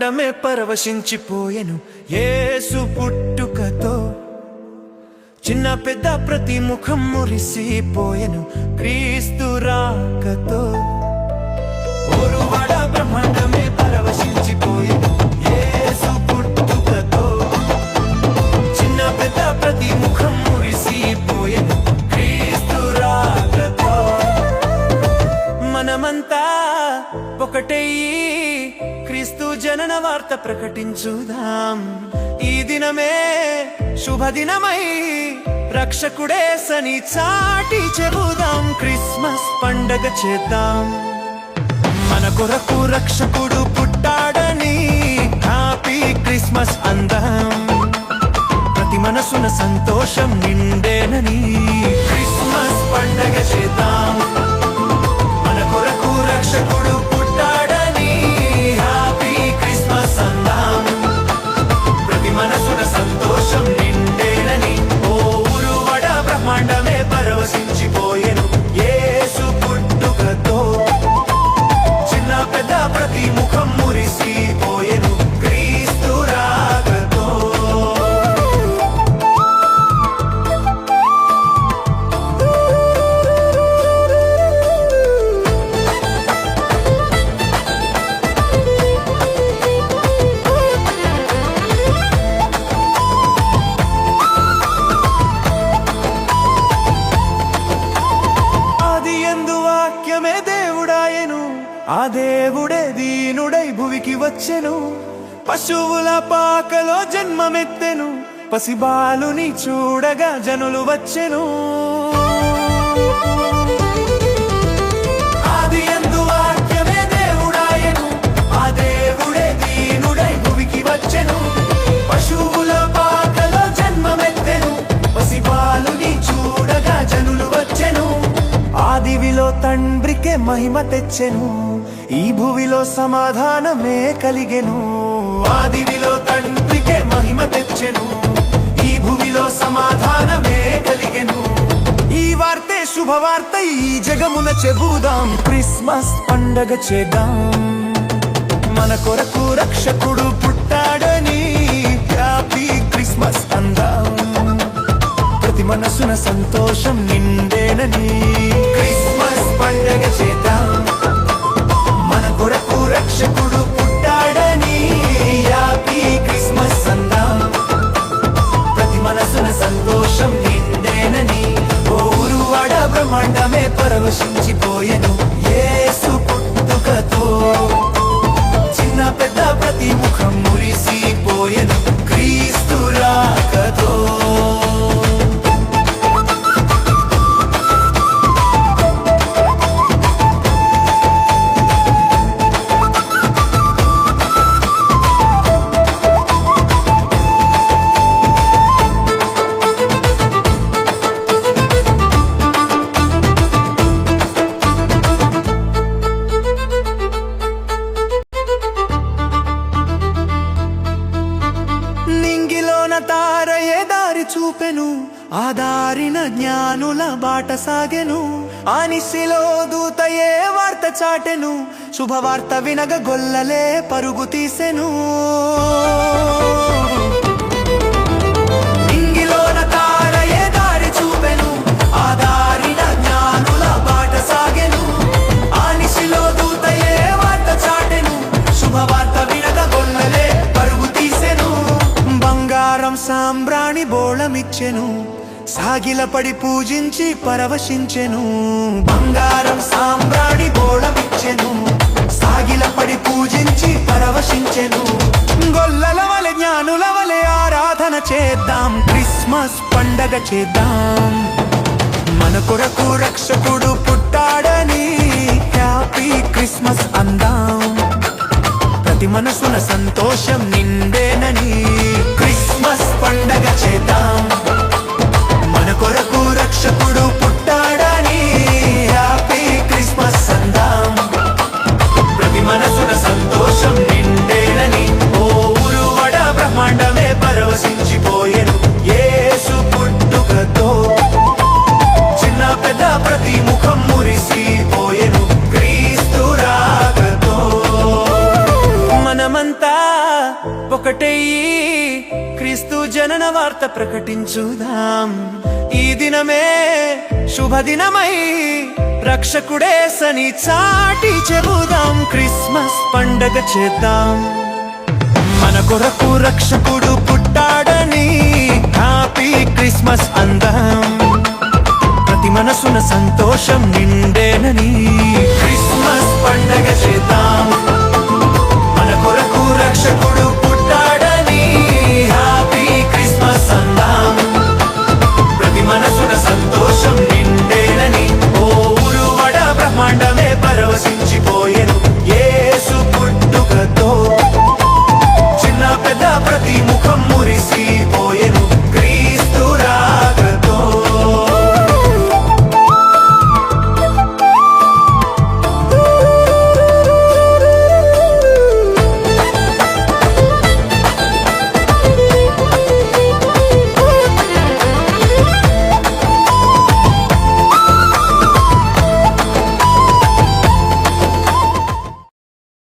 పరవశించిపోయెను. యేసు పుట్టుకతో చిన్న పెద్ద ప్రతి ముఖం మురిసిపోయెను. క్రీస్తు రాకతో ఓరువాడ బ్రహ్మాండమే పరవశించిపోయెను. యేసు పుట్టుకతో చిన్న పెద్ద ప్రతి ముఖం మురిసిపోయెను. క్రీస్తు రాకతో మనమంతా ఒకటయ్యి జనన వార్త ప్రకటించుదాం. ఈ దినమే శుభదినమై రక్షకుడే సని చాటి చెబుదాం. క్రిస్మస్ పండగ చేద్దాం. మన కొరకు రక్షకుడు పుట్టాడని హ్యాపీ క్రిస్మస్ అందాం. ప్రతి మనసున సంతోషం నిండేనని క్రిస్మస్ పండగ చేద్దాం. వాక్యమే దేవుడాయను. ఆ దేవుడే దీనుడై భువికి వచ్చెను. పశువుల పాకలో జన్మమెత్తెను. పసిబాలుని చూడగా జనులు వచ్చెను. తండ్రి యందు మహిమ తెచ్చెను. ఈ భూమిలో సమాధానమే కలిగెను. ఆదివిలో తండ్రికే మహిమ తెచ్చెను. ఈ భూమిలో సమాధానమే కలిగెను. ఈ వార్తే శుభవార్త ఈ జగమున చెబుదాం. క్రిస్మస్ పండగ చేద్దాం. మన కొరకు రక్షకుడు పుట్టాడని హ్యాపీ క్రిస్మస్ అందాం. ప్రతి మనసున సంతోషం నిండేనని క్రిస్మస్ పండగ చేద్దాం మన ఆ దారిన జ్ఞానుల బాట సాగెను ఆనిసిలో దూతయే వార్త చాటెను శుభవార్త వినగ గొల్లలే పరుగు తీసెను. దారి చూపెను ఆ జ్ఞానుల బాట సాగెను దూతయే వార్త చాటెను శుభవార్త వినగ గొల్లలే పరుగు తీసెను. బంగారం సాంబ్రాణి బోళమిచ్చెను సాగిలపడి పూజించి పరవశించెను. బంగారం సాంబ్రాణి బోళమిచ్చెను. సాగిలపడి పూజించి పరవశించెను. గొల్లల వలె జ్ఞానుల వలె ఆరాధన చేద్దాం. క్రిస్మస్ పండగ చేద్దాం. మన కొరకు రక్షకుడు పుట్టాడని హ్యాపీ క్రిస్మస్ అందాం. ప్రతి మనసున సంతోషం నిండేనని క్రిస్మస్ పండగ చేద్దాం. రక్షకుడు వార్త ప్రకటించుదాం. ఈ దినమే శుభదినమై రక్షకుడే సని చాటి చెబుదాం. క్రిస్మస్ పండగ చేద్దాం. మన కొరకు రక్షకుడు పుట్టాడని హ్యాపీ క్రిస్మస్ అందాం. ప్రతి మనసున సంతోషం నిండేనని క్రిస్మస్ పండగ చేద్దాం. మన కొరకు రక్షకుడు